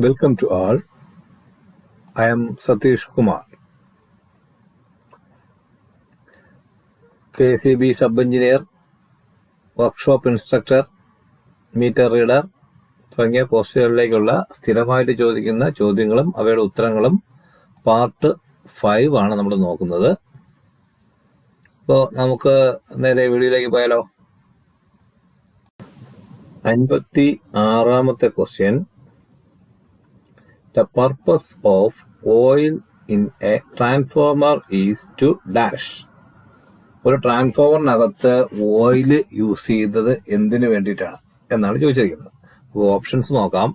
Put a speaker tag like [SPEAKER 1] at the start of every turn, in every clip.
[SPEAKER 1] Welcome to all. I am Satish Kumar, KCB sub engineer, workshop instructor meter reader തുടങ്ങിയ പോസ്റ്റുകളിലേക്കുള്ള സ്ഥിരമായിട്ട് ചോദിക്കുന്ന ചോദ്യങ്ങളും അവയുടെ ഉത്തരങ്ങളും പാർട്ട് ഫൈവ് ആണ് നമ്മൾ നോക്കുന്നത്. അപ്പോൾ നമുക്ക് നേരെ വീഡിയോയിലേക്ക് പോയാലോ? അൻപത്തി ആറാമത്തെ question the purpose of oil in a transformer is to dash. ഒരു ട്രാൻസ്ഫോമറിനകത്ത് ഓയിൽ യൂസ് ചെയ്തത് എന്തിനു വേണ്ടിയിട്ടാണ് എന്നാണ് ചോദിച്ചിരിക്കുന്നത്. അപ്പോൾ ഓപ്ഷൻസ് നോക്കാം.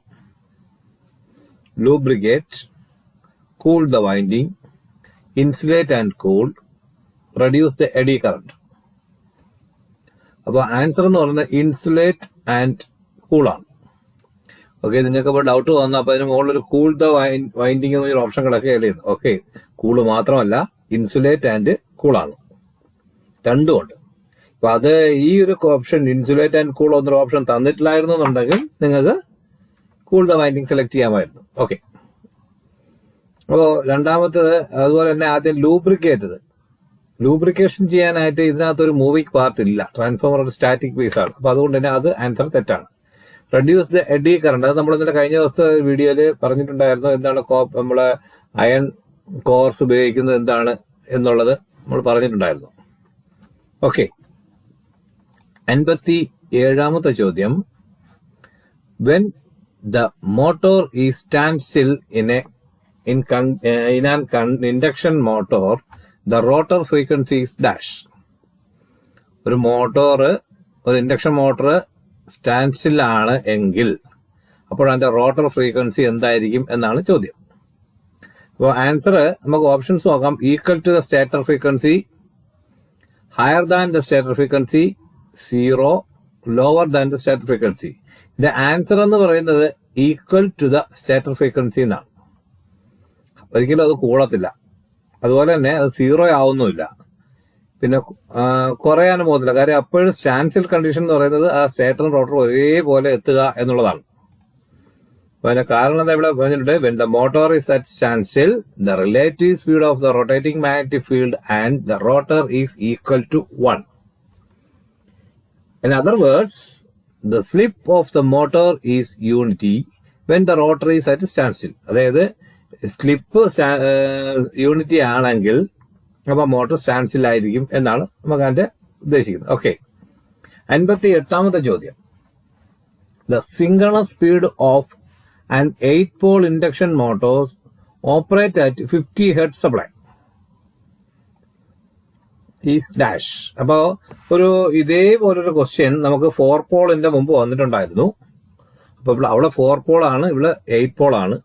[SPEAKER 1] Lubricate cool the winding insulate and cool reduce the eddy current അപ്പോൾ ആൻസർ എന്ന് പറയുന്നത് ഇൻസുലേറ്റ് ആൻഡ് കൂൾ ആണ്. ഓക്കെ നിങ്ങൾക്ക് ഇപ്പോൾ ഡൗട്ട് വന്നു അപ്പൊ അതിന് മുകളിൽ ഒരു കൂൾ ദ വൈൻഡിങ് എന്നൊരു ഓപ്ഷൻ കിടക്കുകയല്ലേ ഓക്കെ കൂൾ മാത്രമല്ല ഇൻസുലേറ്റ് ആൻഡ് കൂൾ ആണ്. രണ്ടും ഉണ്ട്. അപ്പൊ അത് ഈ ഒരു ഓപ്ഷൻ ഇൻസുലേറ്റ് ആൻഡ് കൂൾ എന്നൊരു ഓപ്ഷൻ തന്നിട്ടില്ലായിരുന്നു എന്നുണ്ടെങ്കിൽ നിങ്ങൾക്ക് കൂൾ ദ വൈൻഡിങ് സെലക്ട് ചെയ്യാമായിരുന്നു. ഓക്കെ അപ്പോൾ രണ്ടാമത്തത് അതുപോലെ തന്നെ ആദ്യം ലൂബ്രിക്കേറ്റത് ലൂബ്രിക്കേഷൻ ചെയ്യാനായിട്ട് ഇതിനകത്ത് ഒരു മൂവിങ് പാർട്ട് ഇല്ല. ട്രാൻസ്ഫോമർ ഒരു സ്റ്റാറ്റിക് പീസ് ആണ്. അപ്പൊ അതുകൊണ്ട് തന്നെ അത് ആൻസർ തെറ്റാണ്. റെഡ്യൂസ് ദ എഡി കറണ്ട് അത് നമ്മൾ ഇന്നലെ കഴിഞ്ഞ ദിവസത്തെ വീഡിയോയിൽ പറഞ്ഞിട്ടുണ്ടായിരുന്നു എന്താണ് നമ്മളെ അയൺ കോർസ് ഉപയോഗിക്കുന്നത് എന്താണ് എന്നുള്ളത് നമ്മൾ പറഞ്ഞിട്ടുണ്ടായിരുന്നു. ഓക്കെ അൻപത്തി ഏഴാമത്തെ ചോദ്യം വെൻ ദ മോട്ടോർ ഈ stand still in a in con in an induction motor the rotor frequency dash ഒരു മോട്ടോർ ഒരു ഇൻഡക്ഷൻ മോട്ടോർ സ്റ്റാൻഡ് സ്റ്റിൽ ആണ് എങ്കിൽ അപ്പോൾ അതിന്റെ റോട്ടർ ഫ്രീക്വൻസി എന്തായിരിക്കും എന്നാണ് ചോദ്യം. അപ്പോൾ ആൻസർ നമുക്ക് ഓപ്ഷൻസ് നോക്കാം. Equal to the stator frequency higher than the stator frequency zero lower than the stator frequency. ഇതിന്റെ ആൻസർ എന്ന് പറയുന്നത് equal to the stator frequency എന്നാണ്. ഒരിക്കലും അത് കൂടത്തില്ല. അതുപോലെ തന്നെ അത് സീറോ ആവുന്നുമില്ല. പിന്നെ കുറയാനും പോകുന്നില്ല. കാര്യം അപ്പോഴും സ്റ്റാൻസിൽ കണ്ടീഷൻ എന്ന് പറയുന്നത് ആ സ്റ്റേറ്ററും റോട്ടറും ഒരേപോലെ എത്തുക എന്നുള്ളതാണ്. അതിന് കാരണം എന്താ ഇവിടെ പറഞ്ഞിട്ടുണ്ട്? When the motor is at standstill the relative speed of the rotating magnetic field and the rotor is equal to one in other words the slip of the motor is unity when the rotor is at standstill അതായത് slip unity ആണെങ്കിൽ അപ്പൊ motor still എന്നാണ് നമുക്ക് അതിന്റെ ഉദ്ദേശിക്കുന്നത്. Okay അൻപത്തി എട്ടാമത്തെ ചോദ്യം. The synchronous speed of and eight pole induction motors operate at fifty head supply is dash അപ്പോ ഒരു ഇതേപോലൊരു ക്വസ്റ്റ്യൻ നമുക്ക് ഫോർ പോളിന്റെ മുമ്പ് വന്നിട്ടുണ്ടായിരുന്നു. അപ്പൊ ഇവിടെ അവിടെ ഫോർ പോളാണ് ഇവിടെ എയ്റ്റ് പോളാണ്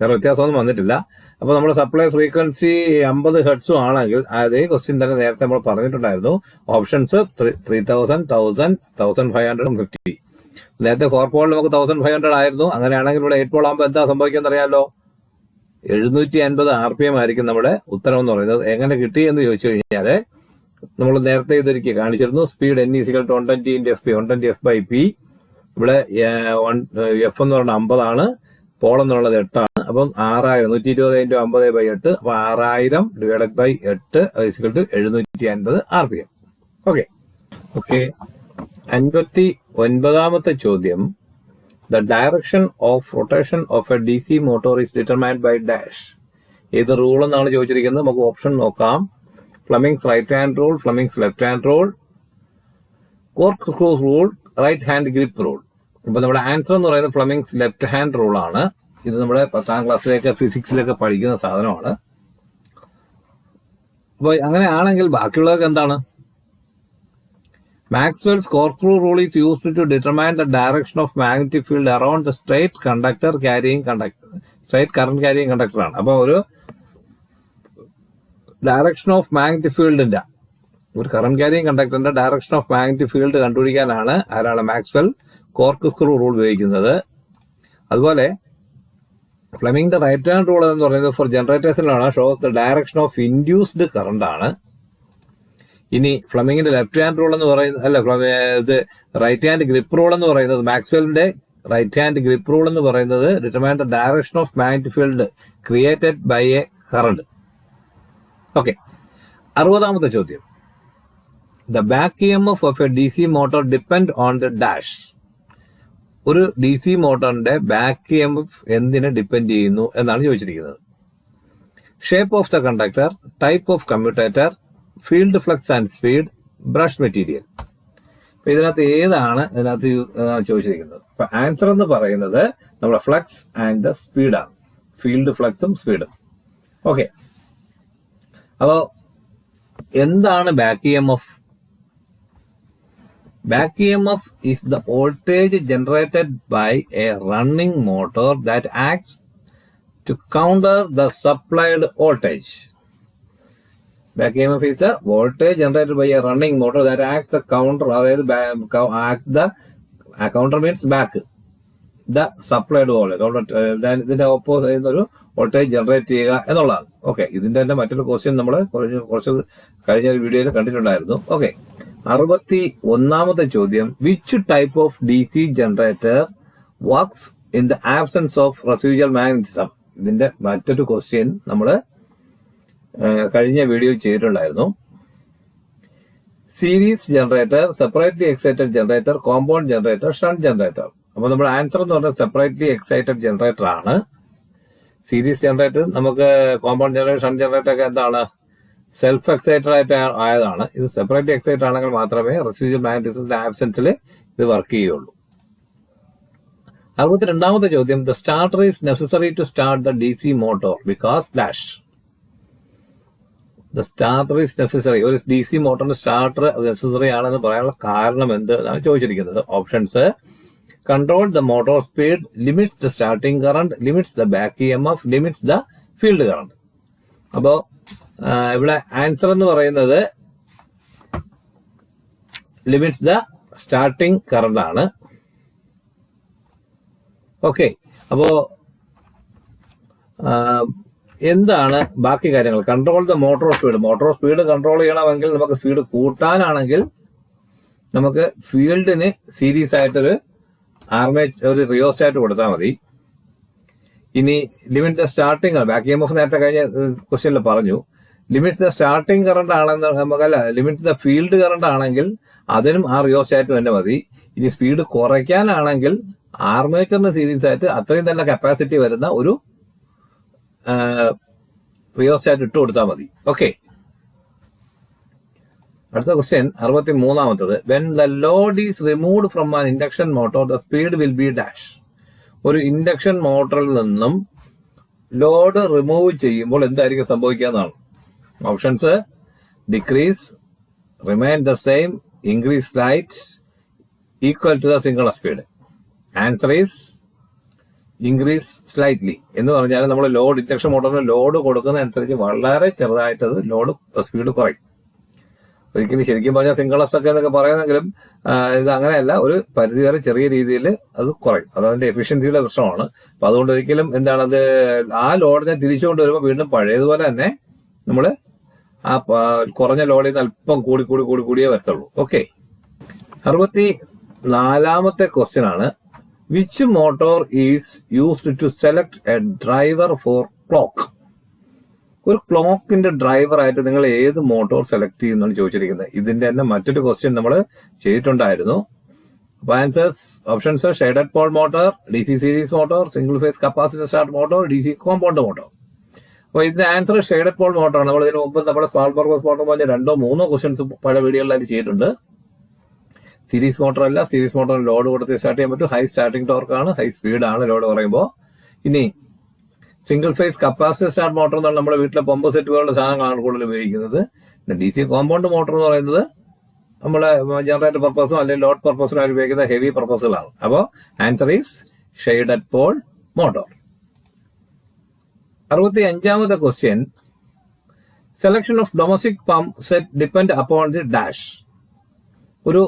[SPEAKER 1] വേറെ വ്യത്യാസമൊന്നും വന്നിട്ടില്ല. അപ്പൊ നമ്മൾ സപ്ലൈ ഫ്രീക്വൻസി അമ്പത് ഹെഡ്സും ആണെങ്കിൽ അതേ ക്വസ്റ്റ്യൻ തന്നെ നേരത്തെ നമ്മൾ പറഞ്ഞിട്ടുണ്ടായിരുന്നു. Options three thousand thousand thousand five hundred fifty നേരത്തെ ഫോർ പോൾ നമുക്ക് തൗസൻഡ് ഫൈവ് ഹൺഡ്രഡ് ആയിരുന്നു. അങ്ങനെയാണെങ്കിൽ ഇവിടെ എയ്റ്റ് പോൾ ആകുമ്പോൾ എന്താ സംഭവിക്കുന്നത് അറിയാമല്ലോ എഴുന്നൂറ്റി അൻപത് ആർ പി എം ആയിരിക്കും നമ്മുടെ ഉത്തരം എന്ന് പറയുന്നത്. എങ്ങനെ കിട്ടി എന്ന് ചോദിച്ചു കഴിഞ്ഞാൽ നമ്മൾ നേരത്തെ ഇതൊരിക്കൽ കാണിച്ചിരുന്നു. Speed N is equal to one twenty into F P one twenty F by P ഇവിടെ എഫ് എന്ന് പറഞ്ഞ അമ്പതാണ്. പോൾ എന്നുള്ളത് എട്ടാണ്. അപ്പം ആറായിരം നൂറ്റി ഇരുപത് ഇന്റു അമ്പത് ബൈ എട്ട് അപ്പൊ ആറായിരം ഡിവൈഡഡ് ബൈ എട്ട് ടു എഴുന്നൂറ്റി അൻപത് R P M okay okay അൻപത്തി ഒൻപതാമത്തെ ചോദ്യം. The direction of rotation of a D C motor is determined by dash ഏത് റൂൾ എന്നാണ് ചോദിച്ചിരിക്കുന്നത്? നമുക്ക് ഓപ്ഷൻ നോക്കാം. Fleming's right hand rule Fleming's left hand rule corkscrew rule right hand grip rule ഇപ്പൊ നമ്മുടെ ആൻസർ എന്ന് പറയുന്നത് ഫ്ലമിങ്സ് ലെഫ്റ്റ് ഹാൻഡ് റൂൾ ആണ്. ഇത് നമ്മുടെ പത്താം ക്ലാസ്സിലേക്ക് ഫിസിക്സിലൊക്കെ പഠിക്കുന്ന സാധനമാണ്. അപ്പോൾ അങ്ങനെയാണെങ്കിൽ ബാക്കിയുള്ളതൊക്കെ എന്താണ്? Maxwell's corkscrew rule is used to determine the direction of magnetic field around the straight conductor carrying conductor straight current carrying conductor ആണ്. അപ്പൊ ഒരു ഡയറക്ഷൻ ഓഫ് മാഗ്നറ്റിക് ഫീൽഡിന്റെ ഒരു കറണ്ട് ക്യാരിങ് കണ്ടക്ടറിന്റെ ഡയറക്ഷൻ ഓഫ് മാഗ്നറ്റിക് ഫീൽഡ് കണ്ടുപിടിക്കാനാണ് ആരാണ് Maxwell cork screw rule ഉപയോഗിക്കുന്നത്. അതുപോലെ ഫ്ലെമിംഗിന്റെ റൈറ്റ് ഹാൻഡ് റൂൾ എന്ന് പറയുന്നത് for ജനറേറ്റേഴ്സിലാണ് shows the direction of induced current ആണ്. ഇനി ഫ്ലമിങ്ങിന്റെ ലെഫ്റ്റ് ഹാൻഡ് റൂൾ എന്ന് പറയുന്നത് അല്ല ഇത് റൈറ്റ് ഹാൻഡ് ഗ്രിപ്പ് റൂൾ എന്ന് പറയുന്നത് മാക്സ്വെലിന്റെ റൈറ്റ് ഹാൻഡ് ഗ്രിപ്പ് റൂൾ എന്ന് പറയുന്നത് determine the direction of magnetic field created by a current okay അറുപതാമത്തെ ചോദ്യം. The back M F of a D C motor depend on the dash ഒരു D C മോട്ടോറിന്റെ back M F എന്തിനെ depend ചെയ്യുന്നു എന്നാണ് ചോദിച്ചിരിക്കുന്നത്. Shape of the conductor type of commutator field flux and speed brush material അപ്പൊ ഇതിനകത്ത് ഏതാണ് ഇതിനകത്ത് ചോദിച്ചിരിക്കുന്നത്? അപ്പൊ ആൻസർ എന്ന് പറയുന്നത് നമ്മുടെ ഫ്ലക്സ് ആൻഡ് ദ സ്പീഡാണ് ഫീൽഡ് ഫ്ലക്സും സ്പീഡും ഓക്കെ അപ്പോ എന്താണ് back M F back EMF is the voltage generated by a running motor that acts to counter the supplied voltage. Back EMF is the voltage generated by a running motor that acts the counter, അതായത് act the counter means back the supplied voltage. ഇതിന്റെ opposite ഒരു voltage generate ചെയ്യുക എന്നുള്ളതാണ് okay ഇതിന്റെ തന്നെ മറ്റൊരു question നമ്മൾ കുറച്ച് കഴിഞ്ഞ ഒരു വീഡിയോയിൽ കണ്ടിട്ടുണ്ടായിരുന്നു ഓക്കെ അറുപത്തി ഒന്നാമത്തെ ചോദ്യം. Which type of D C generator works in the absence of residual magnetism ഇതിന്റെ മറ്റൊരു ക്വസ്റ്റ്യൻ നമ്മൾ കഴിഞ്ഞ വീഡിയോ ചെയ്തിട്ടുണ്ടായിരുന്നു. Series generator separately excited generator compound generator shunt generator അപ്പൊ നമ്മുടെ ആൻസർ എന്ന് പറഞ്ഞാൽ സെപ്പറേറ്റ്ലി എക്സൈറ്റഡ് ജനറേറ്റർ ആണ്. സീരീസ് ജനറേറ്റർ നമുക്ക് കോമ്പൗണ്ട് ജനറേറ്റർ ഷണ്ട് ജനറേറ്റർ ഒക്കെ എന്താണ്? സെൽഫ് എക്സൈറ്റഡ് ആയിട്ട് ആയതാണ്. ഇത് സെപ്പറേറ്റ് എക്സൈറ്റഡ് ആണെങ്കിൽ മാത്രമേ റെസിഡ്യൂവൽ മാഗ്നറ്റിസത്തിന്റെ ആബ്സെൻസിൽ ഇത് വർക്ക് ചെയ്യുള്ളൂ അറുപത്തിരണ്ടാമത്തെ ചോദ്യം the starter is necessary to start the D C motor because dash the starter is necessary ഒരു ഡി സി മോട്ടോറിന്റെ സ്റ്റാർട്ടർ നെസസറി ആണെന്ന് പറയാനുള്ള കാരണം എന്ത് എന്നാണ് ചോദിച്ചിരിക്കുന്നത്. Options control the motor speed limits the starting current limits the back E M F limits the field current അപ്പോ ഇവിടെ ആൻസർ എന്ന് പറയുന്നത് ലിമിറ്റ്സ് ദ സ്റ്റാർട്ടിംഗ് കറണ്ട് ആണ്. ഓക്കെ അപ്പോ എന്താണ് ബാക്കി കാര്യങ്ങൾ? Control the motor speed motor speed control ചെയ്യണമെങ്കിൽ നമുക്ക് സ്പീഡ് കൂട്ടാനാണെങ്കിൽ നമുക്ക് ഫീൽഡിന് സീരീസ് ആയിട്ടൊരു ആർമേജ് ഒരു റിയോസ്റ്റായിട്ട് കൊടുത്താൽ മതി. ഇനി ലിമിറ്റ് ദ സ്റ്റാർട്ടിംഗ് ബാക്കി എം എഫ് നേരത്തെ കഴിഞ്ഞ ക്വസ്റ്റ്യനിൽ പറഞ്ഞു. ലിമിറ്റ് ദ സ്റ്റാർട്ടിംഗ് കറണ്ട് ആണെന്ന് നമുക്കല്ല ലിമിറ്റ് ദ ഫീൽഡ് കറണ്ട് ആണെങ്കിൽ അതിനും ആ റിയോസ്റ്റായിട്ട് തന്നെ മതി. ഇനി സ്പീഡ് കുറയ്ക്കാനാണെങ്കിൽ ആർമേച്ചറിന് സീരീസ് ആയിട്ട് അത്രയും തന്നെ കപ്പാസിറ്റി വരുന്ന ഒരു റിയോസ്റ്റായിട്ട് ഇട്ട് കൊടുത്താൽ മതി. ഓക്കെ അടുത്ത ക്വസ്റ്റ്യൻ അറുപത്തി മൂന്നാമത്തത് when the load is removed from an induction motor the speed will be dash ഒരു ഇൻഡക്ഷൻ മോട്ടറിൽ നിന്നും ലോഡ് റിമൂവ് ചെയ്യുമ്പോൾ എന്തായിരിക്കും സംഭവിക്കാന്നാണ് options decrease remain the same increase light equal to the single speed answer is increase slightly എന്ന് പറഞ്ഞാൽ നമ്മൾ load induction മോട്ടോറിന് load കൊടുക്കുന്നതനുസരിച്ച് വളരെ ചെറുതായിട്ടത് ലോഡ് സ്പീഡ് കുറയും. ഒരിക്കലും ശരിക്കും പറഞ്ഞാൽ സിംഗിളസ് ഒക്കെ എന്നൊക്കെ പറയുന്നെങ്കിലും ഇത് അങ്ങനെയല്ല ഒരു പരിധി വരെ ചെറിയ രീതിയിൽ അത് കുറയും. അത് അതിന്റെ എഫിഷ്യൻസിയുടെ പ്രശ്നമാണ്. അപ്പൊ അതുകൊണ്ട് ഒരിക്കലും എന്താണ് അത് ആ ലോഡിനെ തിരിച്ചുകൊണ്ട് വരുമ്പോൾ വീണ്ടും പഴയതുപോലെ തന്നെ നമ്മൾ ആ കുറഞ്ഞ ലോഡിൽ നിന്ന് അല്പം കൂടി കൂടി കൂടി കൂടിയേ വരത്തുള്ളൂ. ഓക്കെ അറുപത്തി നാലാമത്തെ ക്വസ്റ്റ്യൻ ആണ്. Which motor is used to select a driver for clock ഒരു ക്ലോക്കിന്റെ ഡ്രൈവർ ആയിട്ട് നിങ്ങൾ ഏത് മോട്ടോർ സെലക്ട് ചെയ്യുന്നാണ് ചോദിച്ചിരിക്കുന്നത്. ഇതിന്റെ തന്നെ മറ്റൊരു ക്വസ്റ്റ്യൻ നമ്മൾ ചെയ്തിട്ടുണ്ടായിരുന്നു. അപ്പൊ answers options shaded pole motor D C series motor single phase capacitor start motor D C compound motor അപ്പൊ ഇതിന്റെ ആൻസർ ഷെയ്ഡഡ് പോൾ മോട്ടറാണ് നമ്മൾ ഇതിന് മുമ്പ് നമ്മുടെ സ്മാൾ പർപ്പസ് മോട്ടോർ പറഞ്ഞ രണ്ടോ മൂന്നോ ക്വസ്റ്റ്യൻസ് പല വീഡിയോകളിലായിട്ട് ചെയ്തിട്ടുണ്ട്. സീരീസ് മോട്ടോർ അല്ല സീരീസ് മോട്ടോർ ലോഡ് കൊടുത്ത് സ്റ്റാർട്ട് ചെയ്യാൻ പറ്റും. ഹൈ സ്റ്റാർട്ടിംഗ് ആണ് ഹൈ സ്പീഡ് ആണ് ലോഡ് പറയുമ്പോൾ ഇനി single phase capacity start motor എന്നാണ് നമ്മുടെ വീട്ടിലെ പമ്പ് സെറ്റ് പോലുള്ള സാധനങ്ങളാണ് കൂടുതൽ ഉപയോഗിക്കുന്നത്. ഡി സി കോമ്പൗണ്ട് മോട്ടർ എന്ന് പറയുന്നത് നമ്മളെ ജനറേറ്റർ പർപ്പസും അല്ലെങ്കിൽ ലോഡ് പർപ്പസിനും ഉപയോഗിക്കുന്ന ഹെവി പർപ്പസുകളാണ് അപ്പോൾ answer is shaded pole motor അറുപത്തി അഞ്ചാമത്തെ question selection of domestic pump set depend upon the dash ഒരു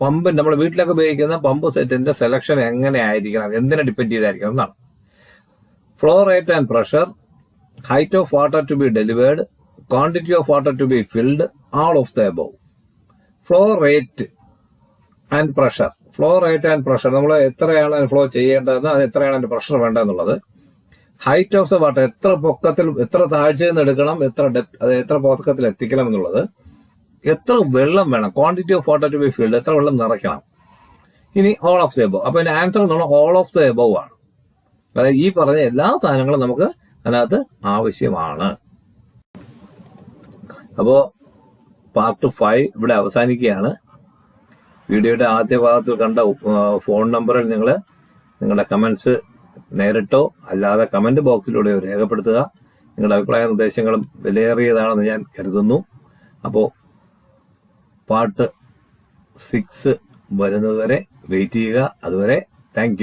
[SPEAKER 1] പമ്പ് നമ്മൾ വീട്ടിലൊക്കെ ഉപയോഗിക്കുന്ന പമ്പ് സെറ്റിന്റെ സെലക്ഷൻ എങ്ങനെ ആയിരിക്കണം എന്തിനെ ഡിപ്പെൻഡ് ചെയ്തായിരിക്കണം എന്നാണ്. Flow rate and pressure height of water to be delivered quantity of water to be filled all of the above flow rate and pressure flow rate and pressure നമ്മൾ എത്രയാണ് flow ചെയ്യേണ്ടതെന്ന് അത് എത്രയാണ് അതിന്റെ പ്രഷർ വേണ്ടതെന്നുള്ളത്. Height of the water എത്ര പൊക്കത്തിൽ എത്ര താഴ്ചയിൽ നിന്ന് എടുക്കണം എത്ര ഡെപ്ത് അത് എത്ര പൊക്കത്തിൽ എത്തിക്കണം എന്നുള്ളത് എത്ര വെള്ളം വേണം quantity of water to be filled എത്ര വെള്ളം നിറയ്ക്കണം. ഇനി ഓൾ ഓഫ് ദ എബവ് അപ്പൊ ആൻസർ എന്നുള്ള ഓൾ ഓഫ് ദ എബവ് ആണ്. അതായത് ഈ പറഞ്ഞ എല്ലാ സാധനങ്ങളും നമുക്ക് അതിനകത്ത് ആവശ്യമാണ്. അപ്പോ പാർട്ട് ഫൈവ് ഇവിടെ അവസാനിക്കുകയാണ്. വീഡിയോയുടെ ആദ്യ ഭാഗത്തിൽ കണ്ട ഫോൺ നമ്പറിൽ നിങ്ങൾ നിങ്ങളുടെ കമന്റ്സ് നേരിട്ടോ അല്ലാതെ കമന്റ് ബോക്സിലൂടെയോ രേഖപ്പെടുത്തുക. നിങ്ങളുടെ അഭിപ്രായ നിർദ്ദേശങ്ങളും വിലയേറിയതാണെന്ന് ഞാൻ കരുതുന്നു. അപ്പോൾ പാർട്ട് സിക്സ് വരുന്നതുവരെ വെയിറ്റ് ചെയ്യുക. അതുവരെ താങ്ക്